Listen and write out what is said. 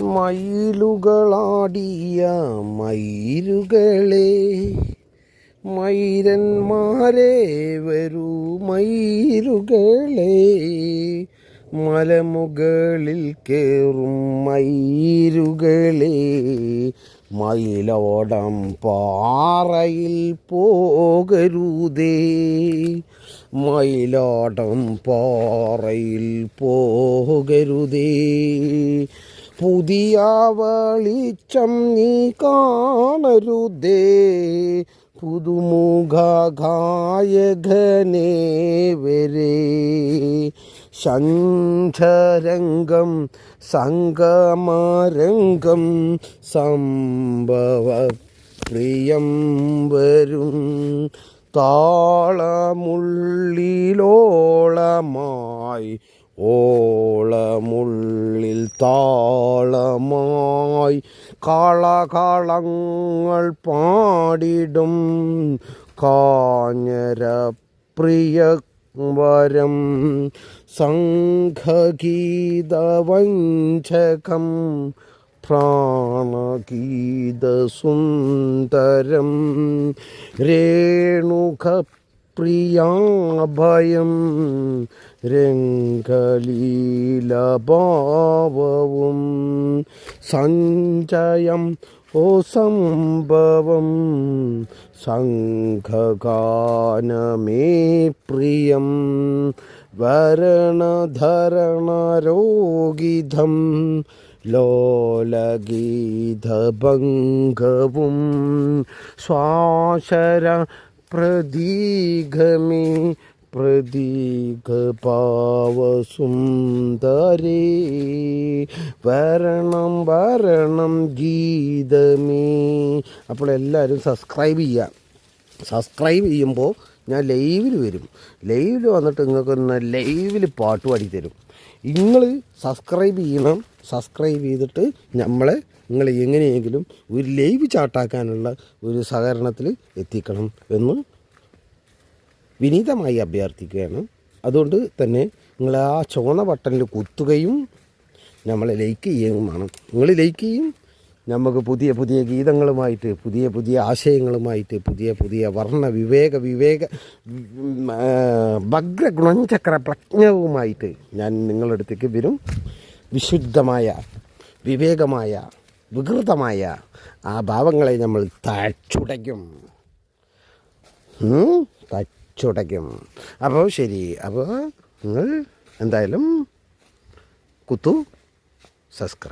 മയിലുകളാടിയ മയിലുകളെ മൈരന്മാരെ വരൂ മയിലുകളെ. മലമുകളിൽ കയറും മയിലുകളെ മയിലോടം പാറയിൽ പോകരുതേ. മയിലോടം പാറയിൽ പോകരുതേ. പുതിയ വെളിച്ചം നീ കാണരുതേ. പുതുമുഖ ഗായകനെ വരേ. ശംഖരംഗം സംഗമരംഗം സംഭവ പ്രിയം വരും. താളമുള്ളിലോളമായി ഓളമുള്ളിൽ താളമായി കളകളങ്ങൾ പാടിടും. കാഞ്ഞര പ്രിയ വരം സംഘഗീതവഞ്ചകം പ്രാണഗീതസുന്ദരം രേണുകപ്രിയാഭയം രംഗലീലഭാവവും സഞ്ചയം ഓ സംഭവം സംഘഗാനമേ പ്രിയം വരണധരണരോഗിധം ലോലഗീതഭംഗവും സ്വാശര പ്രതീകമേ പ്രതീകപാവസുന്ദരേ വരണം വരണം ഗീതമേ. അപ്പോൾ എല്ലാവരും സബ്സ്ക്രൈബ് ചെയ്യുക. സബ്സ്ക്രൈബ് ചെയ്യുമ്പോൾ ഞാൻ ലൈവിൽ വരും. ലൈവിൽ വന്നിട്ട് നിങ്ങൾക്ക് ലൈവിൽ പാട്ട് പാടി തരും നിങ്ങൾ സബ്സ്ക്രൈബ് ചെയ്യണം. സബ്സ്ക്രൈബ് ചെയ്തിട്ട് നമ്മളെ നിങ്ങൾ എങ്ങനെയെങ്കിലും ഒരു ലൈവ് ചാട്ടാക്കാനുള്ള ഒരു സഹകരണത്തിൽ എത്തിക്കണം എന്ന് വിനീതമായി അഭ്യർത്ഥിക്കുകയാണ്. അതുകൊണ്ട് തന്നെ നിങ്ങൾ ആ ചുവന്ന ബട്ടണിൽ കുത്തുകയും നമ്മളെ ലൈക്ക് ചെയ്യുകയും വേണം. നിങ്ങൾ ലൈക്ക് ചെയ്യും നമുക്ക് പുതിയ പുതിയ ഗീതങ്ങളുമായിട്ട് പുതിയ പുതിയ ആശയങ്ങളുമായിട്ട് പുതിയ പുതിയ വർണ വിവേക വിവേക ഭഗ്ര ഗുണചക്ര പ്രജ്ഞവുമായിട്ട് ഞാൻ നിങ്ങളുടെ അടുത്തേക്ക് വരും. വിശുദ്ധമായ വിവേകമായ വികൃതമായ ആ ഭാവങ്ങളെ നമ്മൾ തച്ചുടയ്ക്കും. തച്ചുടയ്ക്കും. അപ്പോൾ ശരി. അപ്പോൾ നിങ്ങൾ എന്തായാലും കുത്തു സബ്സ്ക്രൈബ്